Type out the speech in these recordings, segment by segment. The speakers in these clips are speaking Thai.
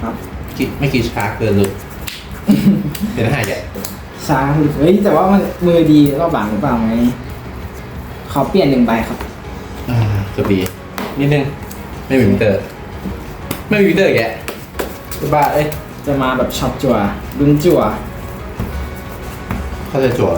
ครับ คิดไม่คิดช้าเกินหลุดเป็นห้าใหญ่ช้าเฮ้ยแต่ว่ามันมือดีรอบหลังหรือเปล่าไงขอเปลี่ยนหนึ่งใบครับอ่ากระบี่นิดนึง ไม่มีวินเตอร์ ไม่มีวินเตอร์แกคือบ้าเอ้ยจะมาแบบช็อตจั่วลุ้นจั่วเขาจะจั่ว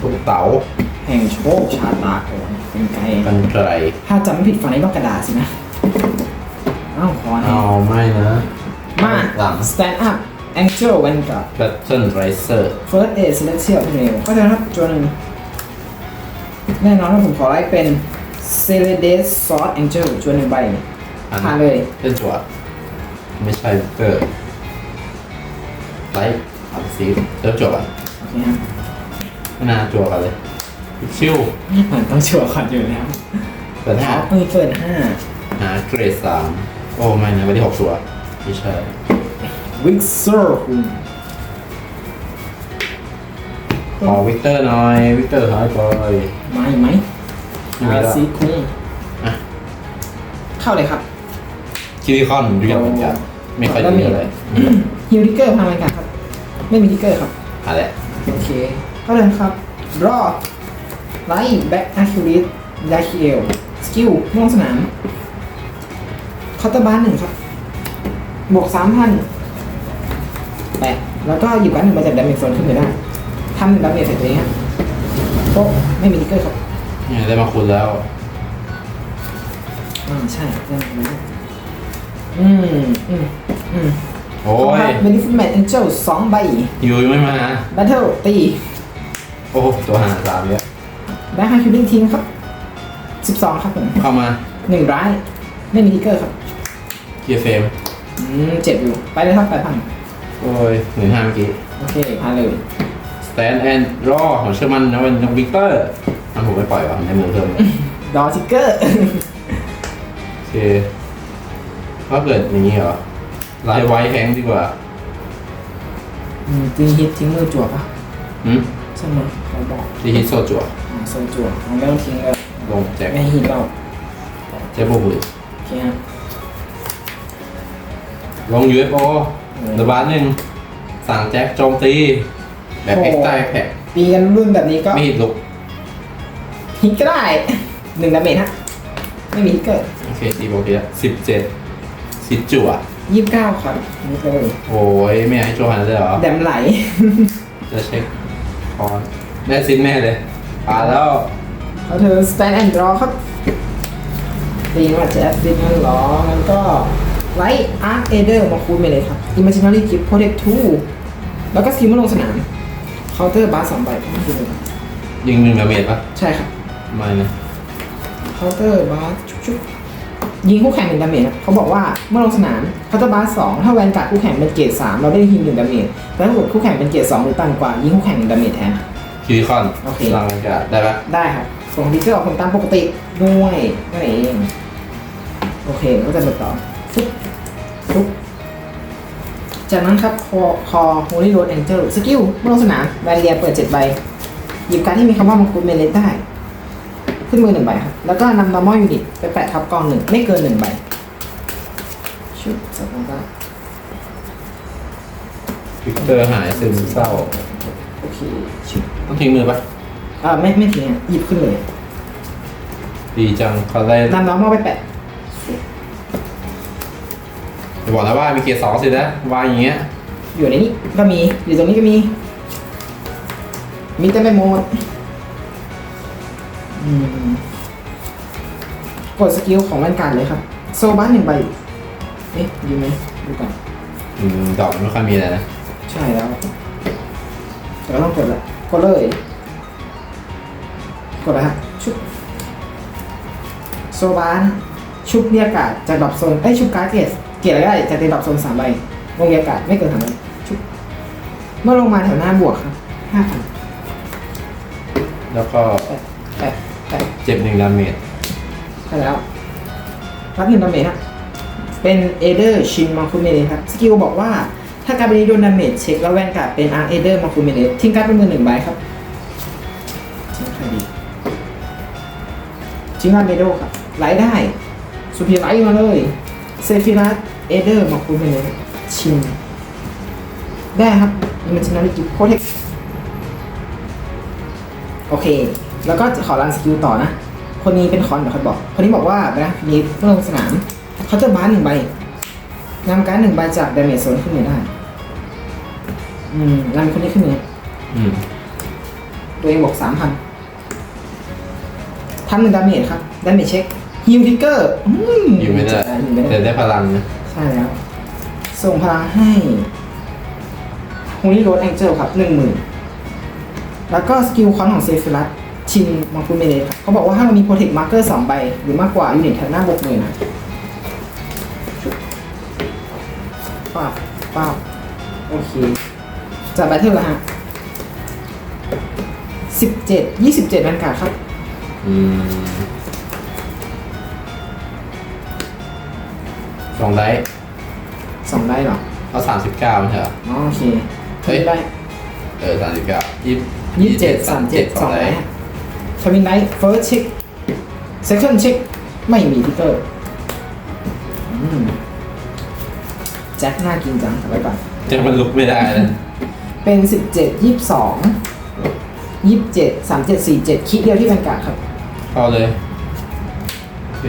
ลูกเต๋าแห่งโชคชาตาโอ้เป็นไงกันไกลถ้าจำไม่ผิดฝั่งนี้ต้องกระดาษสินะเอ้าขอนะเอาไม่นะมาหลัง stand up angel vanguard Battle Riser first aid celestial nail ก็จะรับจวนหนึ่งแน่นอนว่าผมขอไลค์เป็น c e l e d e s sword angel จวนหนึ่งใบอันผ่านเลยเล่นจั่วไม่ใช่วินเตอร์ไลท์อันซีเริ่มจั่วอะโอเคครับไม่น่าจั่วกันเลย ชิวมันต้องชัวร์ก่อนอยู่แล้วเปิดอ๋ห้าอมือเปิดห้าหาเกรดสามโอ้ไม่นะไม่ได้หกชัวร์ไม่ใช่วิกเซอร์ขอวิกเตอร์หน่อยวิกเตอร์หายไปมาอีกไหมไม่มีแล้วอาซีคุงอะเข้าเลยครับ คิริคอนเรียกเหมือนกันไม่ค่อยแล้วดีมีอะไรฮิวทิกเกอร์พลังงานครับ ไม่มีทิกเกอร์ครับ อะไรโอเคเข้าเลยครับรอ ไลท์แบ็กอาคิลิสดาคิเอลสกิลม่วงสนามคอร์เตอร์บาร์หนึ่งครับบวกสามพันแปะแล้วก็หยิบการ์ดหนึ่งมาจากดาเมจโซนขึ้นไปได้ทำหนึ่งดาเมจใส่ตัวเองฮะโป๊ะไม่มีทิกเกอร์ครับเนี่ยได้มาคุณแล้วอ่าใช่เรื่องนี้อืมอืมอืมโอ้ยเบนิฟิตแมทแองเจิลสองใบยูยังไม่มาแบทเทิลตีโอ้ตัวหาสามเยอะ แบ็คไฮคิวบิ้งทีมครับสิบสองครับผมเข้ามาหนึ่งร้ายไม่มีทิกเกอร์ครับเกียร์เฟรมอืมเจ็บอยู่ ไปเลยครับไปพันโอ้ยหนึ่งห้าเมื่อกี้โอเคพาเลย stand and draw ของเชื่อมันนะเป็นน้องวิกเตอร์อันผมไม่ปล่อยวะในมือเพิ่มเลยดอทิกเกอร์โอเคถ้าเกิดอย่างนี้เหรอไลท์ไวท์แฮงดีกว่าอืมทิ้งฮิตทิ้งมือจั่วปะหืม ใช่ไหมเขาบอกดีฮิตโซจั่วอ่าโซนจั่วมันไม่ต้องทิ้งเลยลงแจ็คไม่ให้ฮิตเราเจ็บบุบุยโอเคฮะลง UFO เดอะบาร์หนึ่งสั่งแจ็คโจมตี แบบเอ็กซ์ไตแพ็คตีกันรุ่นแบบนี้ก็ไม่ฮิตลุก ฮิตก็ได้หนึ่งดาเมจฮะไม่มีทิกเกอร์โอเคตีโอเคสิบเจ็ดสิบจั่วยี่สิบเก้าครับนี่เลยโอ้ยไม่อยากให้โจหันเลยเหรอแดมไหล จะเช็ค คอนได้ซินแน่เลยปาแล้วเขาเธอ stand and draw ครับตีมาแจ๊สดินมันหรอมันก็ไลท์อาร์คเอเดอร์มาคูณไปเลยครับ imaginary gift protect two แล้วก็สกิลมาลงสนามเคาน์เตอร์บาร์สองใบครับคือยิงหนึ่งดาเมจปะใช่ครับไม่นะเคาน์เตอร์บาร์ชุบๆ ยิงคู่แข่งหนึ่งดาเมจครับเขาบอกว่าเมื่อลงสนามเคาน์เตอร์บาร์สองถ้าแวนการ์ดคู่แข่งเป็นเกรดสามเราได้ยิงหนึ่งดาเมจแต่ถ้าเกิดคู่แข่งเป็นเกรดสองหรือต่ำกว่ายิงคู่แข่งหนึ่งดาเมจแทนครับคิริคอนโอเค ลังกาได้ปะได้ครับส่งทิกเกอร์ออกผลตามปกติด้วยนั่นเองโอเคก็จะมาต่อฟุ๊บฟุ๊บจากนั้นครับคอคอ Holy Road Angel สกิลเมื่อลงสนามแวนเรียเปิด7ใบหยิบการดที่มีคำว่ามังกรเมเลสได้ ขึ้นมือหนึ่งใบครับ แล้วก็นำ normal unit ไปแปะทับกองหนึ่งไม่เกินหนึ่งใบชุดสับมันก็วิกเตอร์หายซึมเศร้าโอเคชุดต้องทิ้งมือปะอ่าไม่ไม่ทิ้งอะหยิบขึ้นเลยดีจังเขาได้นำ normal ไปแปะจะบอกแล้วว่ามีเกียร์สองสินะวางอย่างเงี้ยอยู่ในนี้ก็มีอยู่ตรงนี้ก็มี มีเต็มไปหมดอืม กดสกิลของแวนการ์ดเลยครับ โซบ้านหนึ่งใบ เอ๊ะอยู่ไหมดูก่อนอืมดอกไม่ค่อยมีอะไรนะ ใช่แล้วแต่ก็ต้องกดละกดเลย กดเลยฮะชุบโซบานชุบเรียกการ์ดจากดรอปโซนเอ้ยชุบการ์ดเกตเกตอะไรก็ได้จากในดรอปโซนสามใบลงเรียกการ์ดไม่เกินสามใบชุบเมื่อลงมาแถวหน้าบวกครับห้าพันแล้วก็แปะแปะ เจ็บหนึ่งดาเมจใช่แล้วรับหนึ่งดาเมจฮะเป็นเอเดอร์ชินมาคูเมเนครับสกิลบอกว่าถ้าการเป็นนี้โดนดาเมจเช็คแล้วแวนการ์ดเป็นอาร์เอเดอร์มาคูเมเนทิ้งการ์ดเป็นมือหนึ่งใบครับทิ้งใครดีทิ้งอาร์เมโดครับไลท์ได้ซูเปียไลท์มาเลยเซฟิรัสเอเดอร์มาคูณไปเลยชิมได้ครับมเมจินาริกิโคเทคโอเค แล้วก็ขอรันสกิลต่อนะ คนนี้เป็นคอนเดี๋ยวเขาบอก คนนี้บอกว่านะนี้เมื่อลงสนามเขาจะบ้านหนึ่งใบนำการดหนึ่งใบจากดาเมจโซนขึ้นมาได้ อืมนำคนนี้ขึ้นมาอืมตัวเองบอกสามพันทำหนึ่งดาเมจครับดาเมจเช็คฮิวทิกเกอร์อยู่ไม่ได้ฮิวไม่แต่ได้ได้พลังนะใช่แล้ว ส่งพลังให้ฮูนี่โรดแองเจิลครับหนึ่งหมื่นแล้วก็สกิลคอนของเซฟิลัส ชินมังคุเมเลครับเขาบอกว่าถ้าเรามีโปรเทคมาร์เกอร์สองใบ หรือมากกว่ายูนิตแถวหน้าบวกหมื่นนะป้าบป้าบโอเคจัดแบทเทิลแล้วฮะสิบเจ็ดยี่สิบเจ็ดแวนการ์ดครับอืมสองไดส์สองได้เหรอเอาสามสิบเก้าไม่ใช่เหรออ๋อโอเคเฮ้ย ได้ เออสามสิบเก้ายี่ยี่สิบเจ็ดสามเจ็ดสองไดได้ส์ ทวินไนท์เฟิร์สเช็คเซคันด์เช็คไม่มีทิกเกอร์อืมแจ็คน่ากินจังเอาไว้ก่อนจะมันลุกไม่ได้นะเป็นสิบเจ็ดยี่สิบสองยี่สิบเจ็ดสามเจ็ดสี่เจ็ดคิดเดียวที่แวนการ์ดครับเข้าเลยโอเค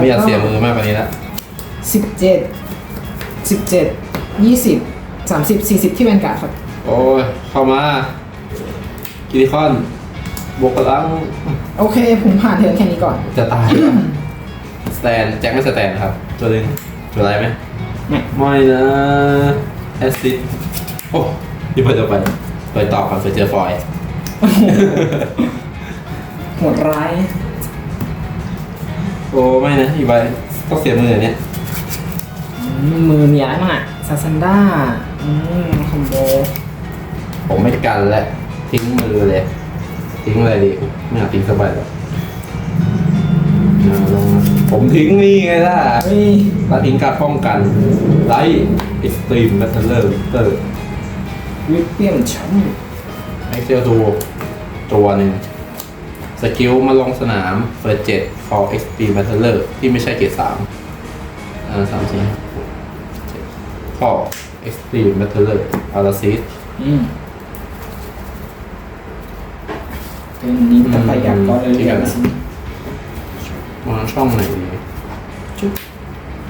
ไม่อยากเสียมือมากกว่านี้ละสิบเจ็ดสิบเจ็ดยี่สิบสามสิบสี่สิบที่แวนการ์ดครับ โอ้ยเข้ามากิลิคอน บวกพลังโอเค ผมผ่านเทิร์นแค่นี้ก่อน จะตายแล้วสแตนแจ็คไม่สแตนครับ ตัวหนึงตัวอะไรไหมไม่ ไม่นะแอสซิดโอ้ยี่เพิ่งจะไปไปต่อก่อนไปเจอฟอยล์โหดร้ายโอ้ไม่นะอีกใบต้องเสียมือเนี่ยอืมมือมีอะไรบ้างอะซาซันด้าอืมคอมโบ ผมไม่กันแล้วทิ้งมือเลย ทิ้งอะไรดีไม่อยากทิ้งสบายหรอกเอาลงมาผมทิ้งนี่ไงล่ะเฮ้ยแล้วทิ้งการป้องกันไลท์เอ็กซ์ตรีมแบทเทอร์เตอร์วิปเปียมช้ำไอเซลตัวตัวหนึ่งสกิลมาลงสนามเฟิร์เจ็ดคอเอ็กซ์ตรีมแบทเทอร์ที่ไม่ใช่เกรดสามอ่าสามสี่ห้าหกเจ็ดคอเอ็กซ์ตรีมแบทเทอร์อาราซิสอืม เป็นนี้ต้องไปอยากก็เลยที่กันนะสิวางช่องไหนดีชุบ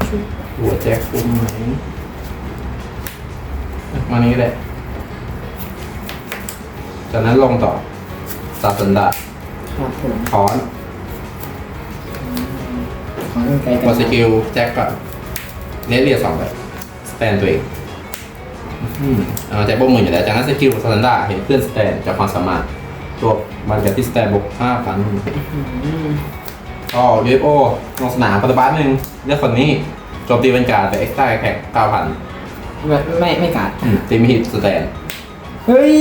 ชุบหัวแจ็คคุ้มไหมอะมานี้ก็ได้จากนั้นลงต่อซาสันดาครับผมคอนขอเรื่องไกลกักดสกิลแจ็คก่อนเนสเรียสองไปสแตนตัวเองอืมเอาแจ็คบวกหมื่นอยู่แล้วจากนั้นสกิลซาสันดาเห็นเพื่อนสแตนจากความสามารถ ตัวมันกับที่สแตนบวกห้าพันอืมก็ยูเอฟโอลงสนามปัจจุบันหนึ่งเลือกคนนี้โจมตีบรรการแต่เอ็กซ์ต้าแท็กเก้าพันไม่ไม่ไม่กัดตีมิฮิตสแตนเฮ้ย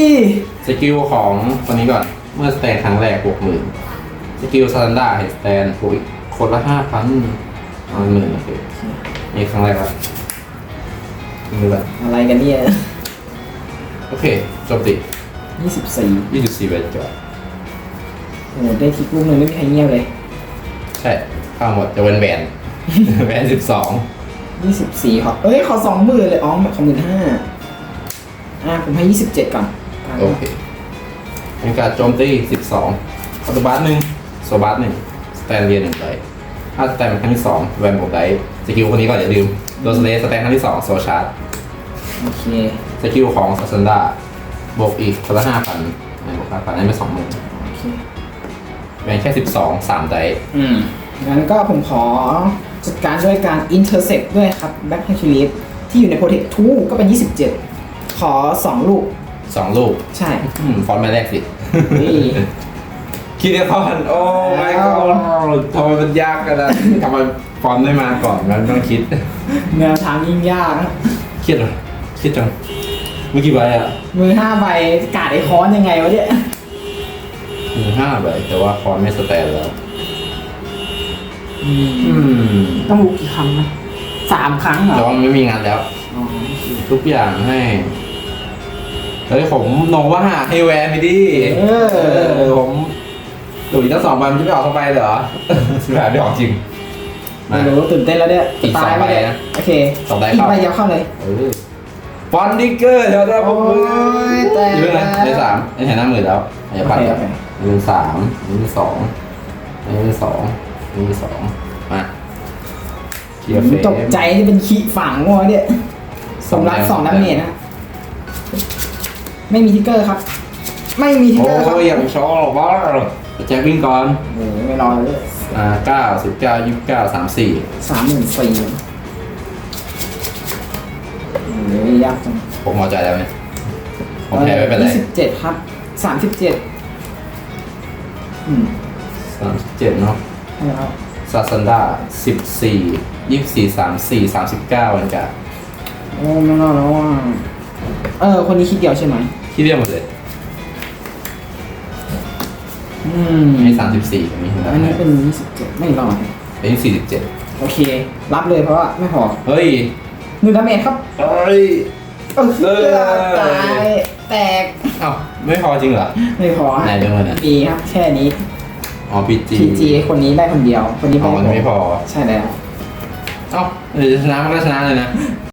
สกิลของคนนี้ก่อน เมื่อสแตนครั้งแรกบวกหมื่นสกิลซานด้าเห็นสแตนบวกอีกคนละห้าพันเอาหมื่นโอเคนี่ครั้งแรกละมือละอะไรกันเนี่ย โอเคจบติ ยี่สิบสี่ยี่สิบสี่เวนจอดโอ้โหได้ทิกลูกหนึ่งไม่มีใครเงียบเลยใช่ข้าวหมดจะเวนแหวนแหวนสิบสองยี่สิบสี่ขอเอ้ย ขอสองหมื่นเลย อ๋อขอหมื่นห้าอ่าผมให้ยี่สิบเจ็ดก่อนโอเคเป็นการโจมตีสิบสองปัจจุบันหนึ่งโซบัสหนึ่งสแตนเรียนหนึ่งไดถ้าสแตนเป็นครั้งที่สองแวนบวกไดสกิลคนนี้ก่อนอย่าลืมโดนสเลสสแตนครั้งที่สองโซชาร์จโอเค สกิลของซาซันดา บวกอีกคนละห้าพันบวกห้าพันได้ไม่สองหมื่นโอเคแบ่งแค่สิบสองสามไดอืมงั้นก็ผมขอจัดการด้วยการ intersect ด้วยครับ back h a c u l i s ที่อยู่ใน protect 2ก็เป็น 27 ขอ 2 ลูก สองลูกใช่ อืมฟอนต์มาแรกสิ นี่ คิดเดียวพอนโอ้ไม่ก็ทำไมมันยากกันนะทำไมฟอนต์ไม่มาก่อนมันต้องคิดแนวทางยิ่งยากนะเครียดเหรอเครียดจัง เมื่อกี้ใบอะมือห้าใบกาดไอ้ค้อนยังไงวะเนี่ยมีห้าใบแต่ว่าฟอนต์ไม่สแตนแล้ว อืมอืมต้องรู้กี่ครั้งนะสามครั้งเหรอแต่ว่ามันไม่มีงานแล้ว อ๋อทุกอย่างให้เฮ้ยผมโนว่าให้แวนไปดิเออผมหลุยทั้งสองใบมันจะไม่ออกเข้าไปเหรอสิบแปดไม่ออกจริงมา ไม่รู้ตื่นเต้นแล้วเนี่ยอีกสองตายไหมใบเนี่ยนะโอเคสองใบอีกเข้าใบเดียวเข้าเลย เออ ฟอนดิกเกอร์เดี๋ยวเราโอ้ยแต่เยอะนะได้สามได้แถวหน้ามือแล้วอย่าปัดโอเคกันโอเคหนึ่งสามหนึ่งสองหนึ่งสองหนึ่งสองมาเคลียร์เฟรมตกใจที่เป็นขี้ฝังวะเนี่ยสมรักสสอองงแต้น้ำมเนตนะ ไม่มีทิกเกอร์ครับ ไม่มีทิกโอ้เกอร์ครับยอย่างชอบบ้าแจ็ควิ่งก่อน โอ้ยไม่รอเลยอ่าเก้าสิบเก้ายี่สิบเก้าสามสี่สามหมื่นสี่ โอ้ยยากจังผมพอใจแล้วเนี่ยผมแพ้ไม่เป็นไรยี่สิบเจ็ดครับสามสิบเจ็ดอืมสามสิบเจ็ดเนาะใช่แล้วซาซันดาสิบสี่ยี่สิบสี่สามสี่สามสิบเก้าวันกะโอ้ไม่รอดแล้วว่าเออ คนนี้คิดเดียวใช่ไหมที่เรียกหมดเลยอืมมีสามสิบสี่มีอันนี้เป็นยี่สิบเจ็ดไม่รอดเป็นสี่สิบเจ็ดโอเค รับเลยเพราะว่าไม่พอเฮ้ย หนึ่งดาเมจครับเฮ้ย เออเออตายแตกเอ้าไม่พอจริงเหรอ ไม่พอไหนเรื่องมันอะปีครับแค่นี้อ๋อพีจีพีจีคนนี้ได้คนเดียว คนนี้อ๋อมันไม่พอ ใช่แล้ว เอ้าเดี๋ยวจะชนะมันก็ชนะเลยนะ